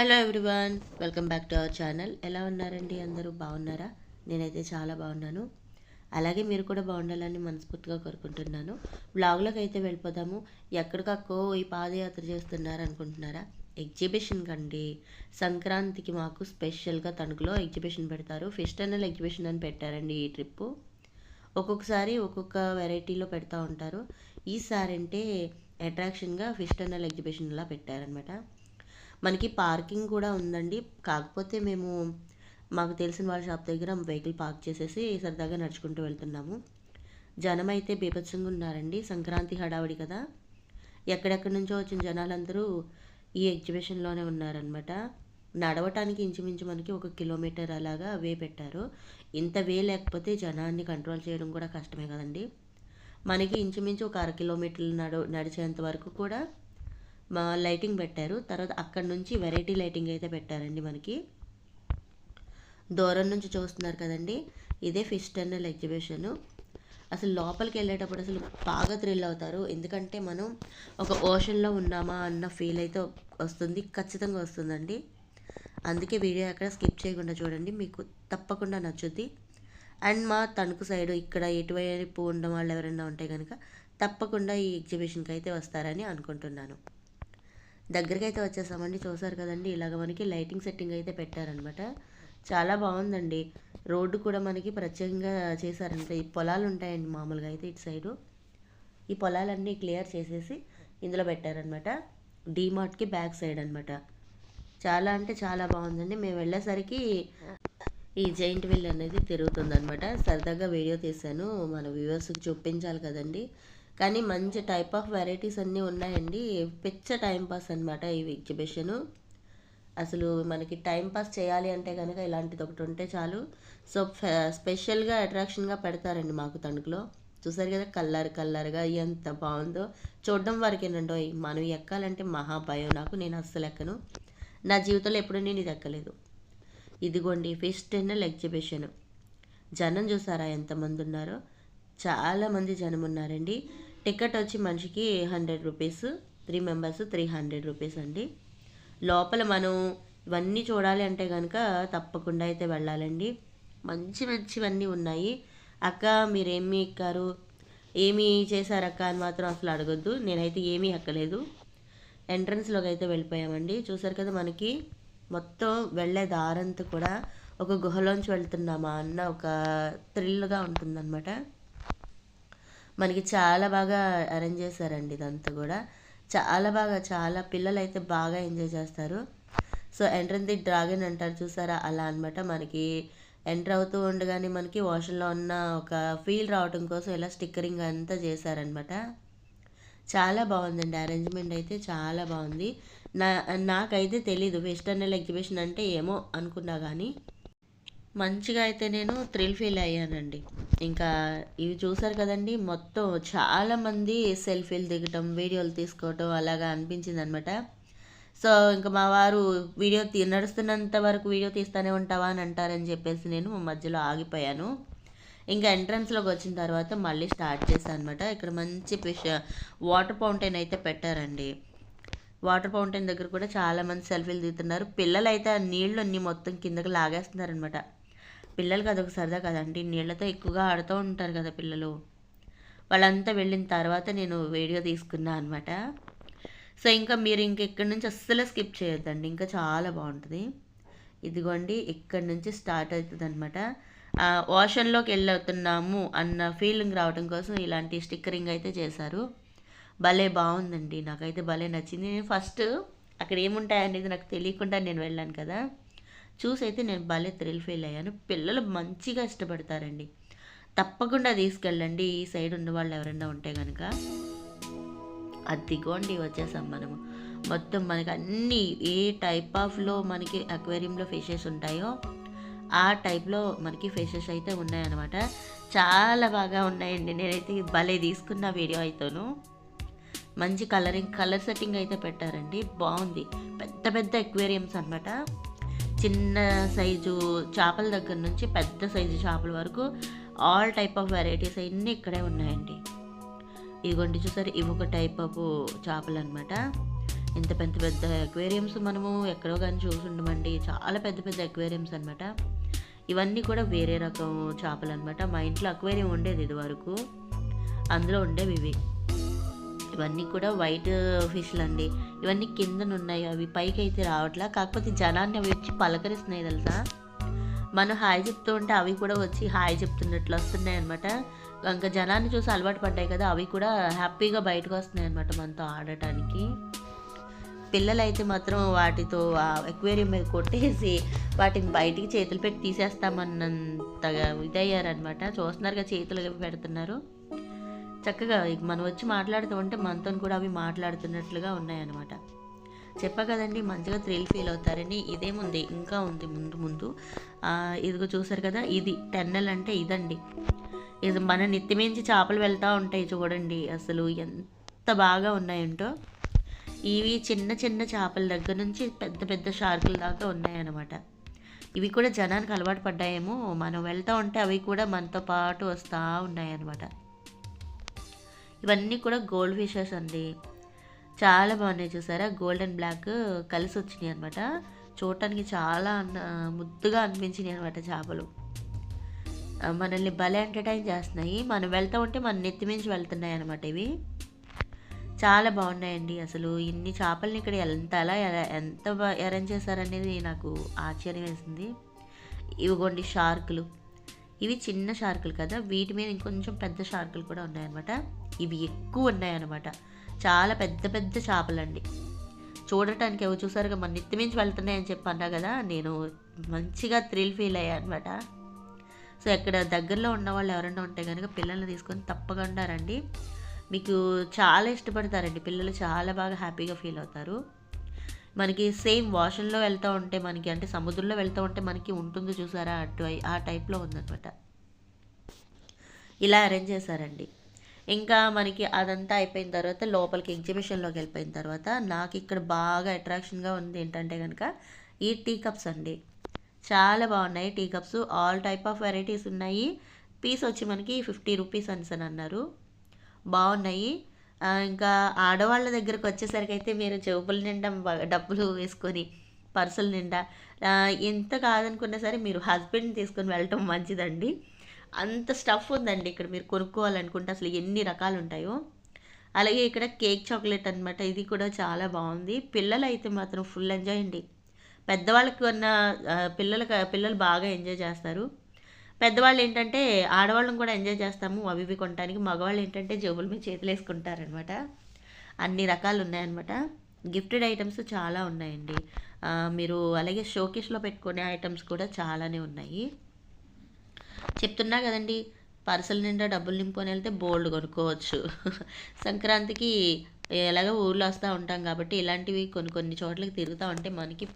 Hello everyone welcome back to our channel. ఎలా ఉన్నారండి? అందరూ బాగున్నారా? నేనైతే చాలా బాగున్నాను. అలాగే మీరు కూడా బాగుండాలని మనస్ఫూర్తిగా కోరుకుంటున్నాను. బ్లాగ్లోకి అయితే వెళ్ళిపోదాము. ఎక్కడికక్కో ఈ పాదయాత్ర చేస్తున్నారు అనుకుంటున్నారా ఎగ్జిబిషన్ కండి. సంక్రాంతికి మాకు స్పెషల్గా తణుకులో ఎగ్జిబిషన్ పెడతారు. ఫెస్టర్నల్ ఎగ్జిబిషన్ అని పెట్టారండి ఈ ట్రిప్పు ఒక్కొక్కసారి ఒక్కొక్క వెరైటీలో పెడతా ఉంటారు. ఈసారి అంటే అట్రాక్షన్గా ఫిస్టర్నల్ ఎగ్జిబిషన్లా పెట్టారనమాట మనకి పార్కింగ్ కూడా ఉందండి. కాకపోతే మేము మాకు తెలిసిన వాళ్ళ షాప్ దగ్గర వెహికల్ పార్క్ చేసేసి సరదాగా నడుచుకుంటూ వెళ్తున్నాము. జనం అయితే బీభత్సంగా ఉన్నారండి. సంక్రాంతి హడావిడి కదా. ఎక్కడెక్కడి నుంచో వచ్చిన జనాలందరూ ఈ ఎగ్జిబిషన్లోనే ఉన్నారనమాట నడవటానికి ఇంచుమించు మనకి ఒక కిలోమీటర్ అలాగా వే పెట్టారు. ఇంత వే లేకపోతే జనాన్ని కంట్రోల్ చేయడం కూడా కష్టమే కదండి. మనకి ఇంచుమించు ఒక అర కిలోమీటర్లు నడు నడిచేంత వరకు కూడా లైటింగ్ పెట్టారు. తర్వాత అక్కడ నుంచి వెరైటీ లైటింగ్ అయితే పెట్టారండి మనకి. దూరం నుంచి చూస్తున్నారు కదండి. ఇదే ఫిష్ టర్నల్ ఎగ్జిబిషన్. అసలు లోపలికి వెళ్ళేటప్పుడు అసలు బాగా థ్రిల్ అవుతారు. ఎందుకంటే మనం ఒక ఓషన్లో ఉన్నామా అన్న ఫీల్ అయితే వస్తుంది. ఖచ్చితంగా వస్తుందండి. అందుకే వీడియో అక్కడ స్కిప్ చేయకుండా చూడండి. మీకు తప్పకుండా నచ్చుద్ది. అండ్ మా తణుకు సైడ్ ఇక్కడ ఎటువైపు ఉన్న వాళ్ళు ఎవరైనా ఉంటే కనుక తప్పకుండా ఈ ఎగ్జిబిషన్కి అయితే వస్తారని అనుకుంటున్నాను. దగ్గరికి అయితే వచ్చేసామండి. చూసారు కదండి ఇలాగ మనకి లైటింగ్ సెట్టింగ్ అయితే పెట్టారనమాట చాలా బాగుందండి. రోడ్డు కూడా మనకి ప్రత్యేకంగా చేశారంట. ఈ పొలాలు ఉంటాయండి మామూలుగా అయితే ఇటు సైడు. ఈ పొలాలన్నీ క్లియర్ చేసేసి ఇందులో పెట్టారనమాట డీమార్ట్కి బ్యాక్ సైడ్ అనమాట చాలా అంటే చాలా బాగుందండి. మేము వెళ్ళేసరికి ఈ జైంట్ వీల్ అనేది తిరుగుతుందనమాట సరదాగా వీడియో తీశాను. మన వ్యూవర్స్కి చూపించాలి కదండి. కానీ మంచి టైప్ ఆఫ్ వెరైటీస్ అన్నీ ఉన్నాయండి. పిచ్చ టైంపాస్ అనమాట ఈ ఎగ్జిబిషను అసలు మనకి టైంపాస్ చేయాలి అంటే కనుక ఇలాంటిది ఒకటి ఉంటే చాలు. సో స్పెషల్గా అట్రాక్షన్గా పెడతారండి మాకు తణుకులో. చూసారు కదా కల్లర్ కల్లర్గా ఎంత బాగుందో. చూడడం వరకేనండో మనం ఎక్కాలంటే మహా భయం నాకు. నేను అస్సలు ఎక్కను. నా జీవితంలో ఎప్పుడూ నేను ఇది ఎక్కలేదు. ఇదిగోండి ఫెస్టినల్ ఎగ్జిబిషన్ జనం చూసారా ఎంతమంది ఉన్నారో? చాలామంది జనం ఉన్నారండి. టికెట్ వచ్చి మనిషికి hundred rupees three members three hundred rupees అండి. లోపల మనం ఇవన్నీ చూడాలి అంటే కనుక తప్పకుండా అయితే వెళ్ళాలండి. మంచి మంచివన్నీ ఉన్నాయి. అక్క మీరేమి ఎక్కారు? ఏమి చేశారు అక్క అని మాత్రం అసలు అడగొద్దు. నేనైతే ఏమీ ఎక్కలేదు. ఎంట్రన్స్లోకి అయితే వెళ్ళిపోయామండి. చూసారు కదా మనకి? మొత్తం వెళ్ళే దారంతా కూడా ఒక గుహలోంచి వెళ్తున్నామా అన్న ఒక థ్రిల్గా ఉంటుందన్నమాట. మనకి చాలా బాగా అరేంజ్ చేశారండి ఇదంతా కూడా. చాలా బాగా చాలా పిల్లలు అయితే బాగా ఎంజాయ్ చేస్తారు. సో ఎంట్రన్ ది డ్రాగన్ అంటారు చూసారా? అలా అనమాట మనకి. ఎంటర్ అవుతూ ఉండగానే మనకి వాషన్లో ఉన్న ఒక ఫీల్ రావటం కోసం ఇలా స్టిక్కరింగ్ అంతా చేశారనమాట చాలా బాగుందండి అరేంజ్మెంట్ అయితే చాలా బాగుంది. నా నాకైతే తెలీదు వెస్టర్న్ ఎగ్జిబిషన్ అంటే ఏమో అనుకున్నా కానీ మంచిగా అయితే నేను థ్రిల్ ఫీల్ అయ్యానండి. ఇంకా ఇవి చూసారు కదండి మొత్తం చాలామంది సెల్ఫీలు దిగటం వీడియోలు తీసుకోవటం అలాగా అనిపించింది అనమాట సో ఇంకా మా వారు వీడియో తీ నడుస్తున్నంత వరకు వీడియో తీస్తూనే ఉంటావా అని అంటారని చెప్పేసి నేను మధ్యలో ఆగిపోయాను. ఇంకా ఎంట్రన్స్లోకి వచ్చిన తర్వాత మళ్ళీ స్టార్ట్ చేశాను అనమాట ఇక్కడ మంచి ఫిష్ వాటర్ ఫౌంటైన్ అయితే పెట్టారండి. వాటర్ ఫౌంటైన్ దగ్గర కూడా చాలామంది సెల్ఫీలు దిగుతున్నారు. పిల్లలు అయితే ఆ నీళ్ళు అన్ని మొత్తం కిందకి లాగేస్తున్నారనమాట పిల్లలకి అదొక సరదా కదండి. నీళ్ళతో ఎక్కువగా ఆడుతూ ఉంటారు కదా పిల్లలు. వాళ్ళంతా వెళ్ళిన తర్వాత నేను వీడియో తీసుకున్నా అనమాట సో ఇంకా మీరు ఇంక ఇక్కడి నుంచి అస్సలు స్కిప్ చేయొద్దండి. ఇంకా చాలా బాగుంటుంది. ఇదిగోండి ఇక్కడి నుంచి స్టార్ట్ అవుతుంది అనమాట ఓషన్లోకి వెళ్ళవుతున్నాము అన్న ఫీలింగ్ రావడం కోసం ఇలాంటి స్టిక్కరింగ్ అయితే చేశారు. భలే బాగుందండి. నాకైతే భలే నచ్చింది. నేను ఫస్ట్ అక్కడ ఏముంటాయనేది నాకు తెలియకుండా నేను వెళ్ళాను కదా. చూసి అయితే నేను భలే థ్రిల్ ఫీల్ అయ్యాను. పిల్లలు మంచిగా ఇష్టపడతారండి. తప్పకుండా తీసుకెళ్ళండి. ఈ సైడ్ ఉన్న వాళ్ళు ఎవరైనా ఉంటే కనుక అదిగోండి వచ్చేసాం మనము. మొత్తం మనకి అన్ని ఏ టైప్ ఆఫ్లో మనకి అక్వేరియంలో ఫిషెస్ ఉంటాయో ఆ టైప్లో మనకి ఫిషెస్ అయితే ఉన్నాయన్నమాట. చాలా బాగా ఉన్నాయండి. నేనైతే భలే తీసుకున్న వీడియో అయితేను. మంచి కలరింగ్ కలర్ సెట్టింగ్ అయితే పెట్టారండి. బాగుంది. పెద్ద పెద్ద ఎక్వేరియంస్ అనమాట చిన్న సైజు చేపల దగ్గర నుంచి పెద్ద సైజు చేపల వరకు ఆల్ టైప్ ఆఫ్ వెరైటీస్ అన్నీ ఇక్కడే ఉన్నాయండి. ఇదిగోండి చూసారు ఇవి ఒక టైప్ ఆఫ్ చేపలు అనమాట ఇంత పెద్ద పెద్ద అక్వేరియంస్ మనము ఎక్కడో కానీ చూసుండమండి చాలా పెద్ద పెద్ద అక్వేరియంస్ అనమాట ఇవన్నీ కూడా వేరే రకం చేపలు అనమాట మా ఇంట్లో అక్వేరియం ఉండేది ఇది వరకు అందులో ఉండేవి ఇవి. ఇవన్నీ కూడా వైట్ ఫిష్లు అండి ఇవన్నీ కిందన ఉన్నాయి అవి పైకి అయితే రావట్లా. కాకపోతే జనాన్ని అవి వచ్చి పలకరిస్తున్నాయి తెలుసా? మనం హాయ్ చెప్తూ ఉంటే అవి కూడా వచ్చి హాయ్ చెప్తున్నట్లు వస్తున్నాయి అనమాట ఇంకా జనాన్ని చూసి అలవాటు పడ్డాయి కదా అవి కూడా హ్యాపీగా బయటకు వస్తున్నాయి అనమాట మనతో ఆడటానికి. పిల్లలైతే మాత్రం వాటితో ఎక్వేరియం మీద కొట్టేసి వాటిని బయటికి చేతులు పెట్టి తీసేస్తామన్నంతగా ఇదయ్యారనమాట చూస్తున్నారుగా చేతులు పెడుతున్నారు. చక్కగా మనం వచ్చి మాట్లాడుతూ ఉంటే మనతో కూడా అవి మాట్లాడుతున్నట్లుగా ఉన్నాయన్నమాట. చెప్పా కదండి మంచిగా థ్రిల్ ఫీల్ అవుతారని. ఇదేముంది ఇంకా ఉంది ముందు ముందు. ఇదిగో చూసారు కదా ఇది టెన్నెల్ అంటే ఇదండి. ఇది మన నిత్యమించి చేపలు వెళ్తూ ఉంటాయి చూడండి అసలు ఎంత బాగా ఉన్నాయంటో. ఇవి చిన్న చిన్న చేపల దగ్గర నుంచి పెద్ద పెద్ద షార్కుల దాకా ఉన్నాయన్నమాట. ఇవి కూడా జనానికి అలవాటు పడ్డాయేమో మనం వెళ్తూ ఉంటే అవి కూడా మనతో పాటు వస్తూ ఉన్నాయన్నమాట. ఇవన్నీ కూడా గోల్డ్ ఫిషెస్ అండి. చాలా బాగున్నాయి చూసారా? గోల్డ్ అండ్ బ్లాక్ కలిసి వచ్చినాయి అనమాట చూడటానికి చాలా అన్న- ముద్దుగా అనిపించినాయి అనమాట చేపలు. మనల్ని భలే ఎంటర్టైన్ చేస్తున్నాయి. మనం వెళ్తూ ఉంటే మన నెత్తి మించి వెళ్తున్నాయి అనమాట ఇవి. చాలా బాగున్నాయండి అసలు. ఇన్ని చేపల్ని ఇక్కడ ఎంత అలా ఎంత అరేంజ్ చేశారనేది నాకు ఆశ్చర్యం వేసింది. ఇవిగోండి షార్కులు ఇవి చిన్న షార్కులు కదా వీటి మీద ఇంకొంచెం పెద్ద షార్కులు కూడా ఉన్నాయన్నమాట. ఇవి ఎక్కువ ఉన్నాయన్నమాట. చాలా పెద్ద పెద్ద చేపలండి. చూడటానికి ఎవరు చూసారుగా మన నెత్తి మించి వెళ్తున్నాయని చెప్పి అన్నా కదా నేను మంచిగా థ్రిల్ ఫీల్ అయ్యా అనమాట సో ఇక్కడ దగ్గరలో ఉన్న వాళ్ళు ఎవరైనా ఉంటే కనుక పిల్లల్ని తీసుకొని తప్పకుండా రండి. మీకు చాలా ఇష్టపడతారండి. పిల్లలు చాలా బాగా హ్యాపీగా ఫీల్ అవుతారు. మనకి సేమ్ వాషన్లో వెళ్తూ ఉంటే మనకి అంటే సముద్రంలో వెళ్తూ ఉంటే మనకి ఉంటుంది చూసారా? అటు ఆ టైప్లో ఉందన్నమాట. ఇలా అరేంజ్ చేశారండి. ఇంకా మనకి అదంతా అయిపోయిన తర్వాత లోపలికి ఎగ్జిబిషన్లోకి వెళ్ళిపోయిన తర్వాత నాకు ఇక్కడ బాగా అట్రాక్షన్గా ఉంది ఏంటంటే కనుక ఈ టీ కప్స్ అండి. చాలా బాగున్నాయి tea cups. All type of varieties ఉన్నాయి. పీస్ వచ్చి మనకి ఫిఫ్టీ రూపీస్ అని అన్నారు. బాగున్నాయి. ఇంకా ఆడవాళ్ళ దగ్గరకు వచ్చేసరికి అయితే మీరు చెవుపుల నిండా డబ్బులు వేసుకొని పర్సుల నిండా ఎంత కాదనుకున్నా సరే మీరు హస్బెండ్ తీసుకొని వెళ్ళటం మంచిదండి. అంత స్టఫ్ ఉందండి ఇక్కడ మీరు కొనుక్కోవాలనుకుంటే అసలు ఎన్ని రకాలు ఉంటాయో. అలాగే ఇక్కడ కేక్ చాక్లెట్ అన్నమాట ఇది కూడా చాలా బాగుంది. పిల్లలు అయితే మాత్రం ఫుల్ ఎంజాయ్ అండి. పెద్దవాళ్ళకి ఉన్న పిల్లలకి పిల్లలు బాగా ఎంజాయ్ చేస్తారు. పెద్దవాళ్ళు ఏంటంటే ఆడవాళ్ళని కూడా ఎంజాయ్ చేస్తాము అవి ఇవి కొనడానికి మగవాళ్ళు ఏంటంటే జేబుల మీద చేతులు వేసుకుంటారనమాట అన్ని రకాలు ఉన్నాయన్నమాట గిఫ్టెడ్ ఐటమ్స్ చాలా ఉన్నాయండి. మీరు అలాగే షోకేస్లో పెట్టుకునే ఐటమ్స్ కూడా చాలానే ఉన్నాయి. చెప్తున్నా కదండి పర్సల నిండా డబ్బులు నింపుకొని వెళ్తే బోల్డ్ కొనుక్కోవచ్చు. సంక్రాంతికి ఎలాగో ఊర్లో వస్తూ ఉంటాం కాబట్టి ఇలాంటివి కొన్ని కొన్ని చోట్లకి తిరుగుతూ ఉంటే మనకి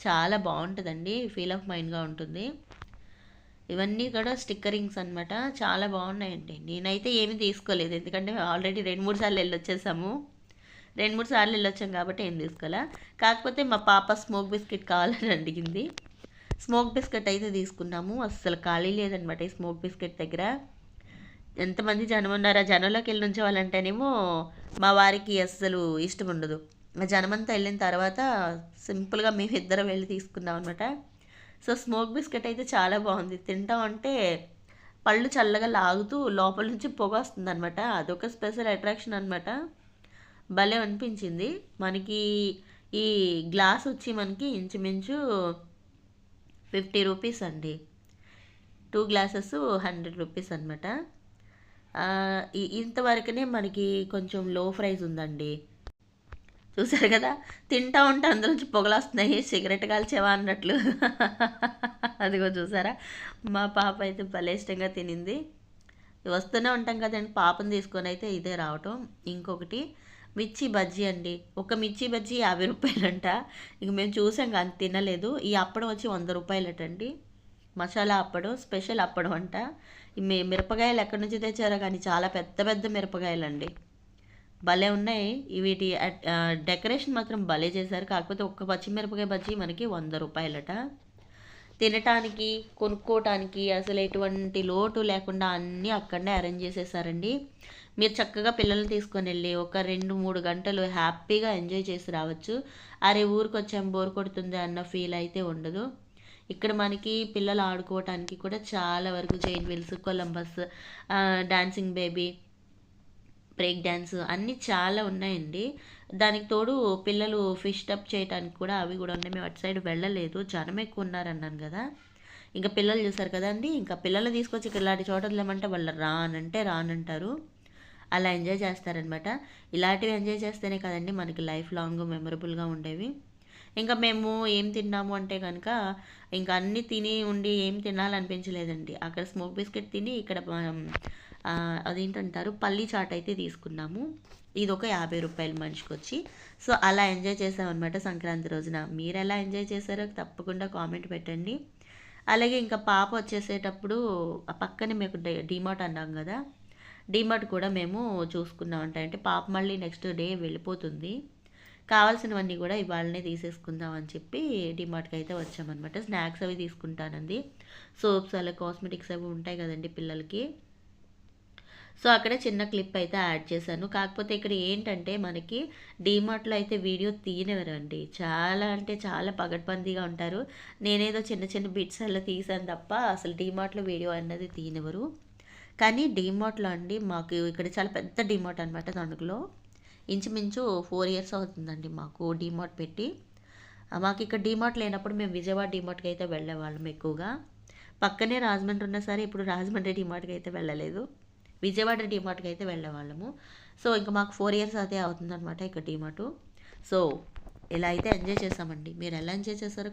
చాలా బాగుంటుందండి ఫీల్ ఆఫ్ మైండ్గా ఉంటుంది. ఇవన్నీ కూడా స్టిక్కరింగ్స్ అన్నమాట. చాలా బాగున్నాయండి. నేనైతే ఏమీ తీసుకోలేదు. ఎందుకంటే ఆల్రెడీ రెండు మూడు సార్లు వెళ్ళొచ్చేసాము. రెండు మూడు సార్లు వెళ్ళొచ్చాం కాబట్టి ఏం తీసుకోలే కాకపోతే మా పాప స్మోక్ బిస్కెట్ కావాలని అడిగింది. స్మోక్ బిస్కెట్ అయితే తీసుకున్నాము. అస్సలు ఖాళీ లేదనమాట ఈ స్మోక్ బిస్కెట్ దగ్గర. ఎంతమంది జనం ఉన్నారా జనంలోకి వెళ్ళి ఉంచేవాళ్ళంటేనేమో మా వారికి అస్సలు ఇష్టం ఉండదు. జనమంతా వెళ్ళిన తర్వాత సింపుల్గా మేము ఇద్దరం వెళ్ళి తీసుకున్నాం అనమాట సో స్మోక్ బిస్కెట్ అయితే చాలా బాగుంది. తింటాం అంటే పళ్ళు చల్లగా లాగుతూ లోపల నుంచి పొగ వస్తుంది అనమాట అదొక స్పెషల్ అట్రాక్షన్ అనమాట భలే అనిపించింది. మనకి ఈ గ్లాస్ వచ్చి మనకి ఇంచుమించు ఫిఫ్టీ రూపీస్ అండి. టూ గ్లాసెస్ హండ్రెడ్ రూపీస్ అనమాట ఇంతవరకునే మనకి కొంచెం లో ప్రైస్ ఉందండి. చూసారు కదా? తింటా ఉంటే అందులోంచి పొగలొస్తున్నాయి. సిగరెట్ కాల్చేవా అన్నట్లు. అదిగో చూసారా? మా పాప అయితే భలే ఇష్టంగా తినింది. వస్తూనే ఉంటాం కదండి. పాపను తీసుకొని అయితే ఇదే రావటం. ఇంకొకటి మిర్చి బజ్జీ అండి. ఒక మిర్చి బజ్జీ యాభై రూపాయలంట. ఇక మేము చూసాం కానీ తినలేదు. ఈ అప్పడం వచ్చి వంద రూపాయలటండి. మసాలా అప్పడం స్పెషల్ అప్పడం అంట. ఈ మిరపకాయలు ఎక్కడి నుంచి తెచ్చారో కానీ చాలా పెద్ద పెద్ద మిరపకాయలు అండి భలే ఉన్నాయి. వీటి డెకరేషన్ మాత్రం భలే చేశారు. కాకపోతే ఒక్క పచ్చిమిరపకాయ బజ్జీ మనకి వంద రూపాయలట. తినటానికి కొనుక్కోవటానికి అసలు ఎటువంటి లోటు లేకుండా అన్నీ అక్కడనే అరేంజ్ చేసేసారండి. మీరు చక్కగా పిల్లల్ని తీసుకొని వెళ్ళి ఒక రెండు మూడు గంటలు హ్యాపీగా ఎంజాయ్ చేసి రావచ్చు. అరే ఊరికి వచ్చాం బోర్ కొడుతుంది అన్న ఫీల్ అయితే ఉండదు. ఇక్కడ మనకి పిల్లలు ఆడుకోవటానికి కూడా చాలా వరకు Jain wheels Columbus dancing baby break dance అన్నీ చాలా ఉన్నాయండి. దానికి తోడు పిల్లలు ఫిష్ టప్ చేయడానికి కూడా అవి కూడా ఉన్నాయి. మేము అటు సైడ్ వెళ్ళలేదు. జనం ఎక్కువ ఉన్నారన్నాను కదా. ఇంకా పిల్లలు చూసారు కదండి. ఇంకా పిల్లలు తీసుకొచ్చి ఇలాంటి చోట లేమంటే వాళ్ళు రానంటే రానంటారు. అలా ఎంజాయ్ చేస్తారనమాట ఇలాంటివి ఎంజాయ్ చేస్తేనే కదండి మనకి లైఫ్ లాంగ్ మెమరబుల్గా ఉండేవి. ఇంకా మేము ఏం తిన్నాము అంటే కనుక ఇంకా అన్నీ తిని ఉండి ఏం తినాలనిపించలేదండి. అక్కడ స్మోక్ బిస్కెట్ తిని ఇక్కడ అదేంటంటారు? పల్లీ చాట్ అయితే తీసుకున్నాము. ఇది ఒక యాభై రూపాయలు మనిషికి వచ్చి సో అలా ఎంజాయ్ చేసామన్నమాట సంక్రాంతి రోజున. మీరు ఎలా ఎంజాయ్ చేశారో తప్పకుండా కామెంట్ పెట్టండి. అలాగే ఇంకా పాప వచ్చేసేటప్పుడు పక్కనే మీకు డిమార్ట్ అన్నాం కదా. డిమార్ట్ కూడా మేము చూసుకున్నామంట. అంటే పాప మళ్ళీ నెక్స్ట్ డే వెళ్ళిపోతుంది. కావాల్సినవన్నీ కూడా ఇవాళనే తీసేసుకుందాం అని చెప్పి డిమార్ట్కి అయితే వచ్చామన్నమాట. స్నాక్స్ అవి తీసుకుంటానండి సోప్స్ అలా కాస్మెటిక్స్ అవి ఉంటాయి కదండి పిల్లలకి. సో అక్కడ చిన్న క్లిప్ అయితే యాడ్ చేశాను. కాకపోతే ఇక్కడ ఏంటంటే మనకి డీమార్ట్లో అయితే వీడియో తీయనివరండి చాలా అంటే చాలా పగడ్బందీగా ఉంటారు. నేనేదో చిన్న చిన్న బిట్స్ అలా తీసాను తప్ప అసలు డీమార్ట్లో వీడియో అన్నది తీయనివ్వరు. కానీ డీమార్ట్లో అండి మాకు ఇక్కడ చాలా పెద్ద డీమార్ట్ అనమాట తణుకులో. ఇంచుమించు ఫోర్ ఇయర్స్ అవుతుందండి మాకు డీమార్ట్ పెట్టి. మాకు ఇక్కడ డీమార్ట్ లేనప్పుడు మేము విజయవాడ డీమార్ట్కి అయితే వెళ్ళేవాళ్ళం ఎక్కువగా. పక్కనే రాజమండ్రి ఉన్నా సరే ఇప్పుడు రాజమండ్రి డీమార్ట్కి అయితే వెళ్ళలేదు. విజయవాడ డిమార్ట్కి అయితే వెళ్ళేవాళ్ళము. సో ఇంకా మాకు ఫోర్ ఇయర్స్ అయితే అవుతుందన్నమాట ఇక్కడ డీమార్టు సో ఇలా అయితే ఎంజాయ్ చేసామండి మీరు ఎలా ఎంజాయ్ చేశారో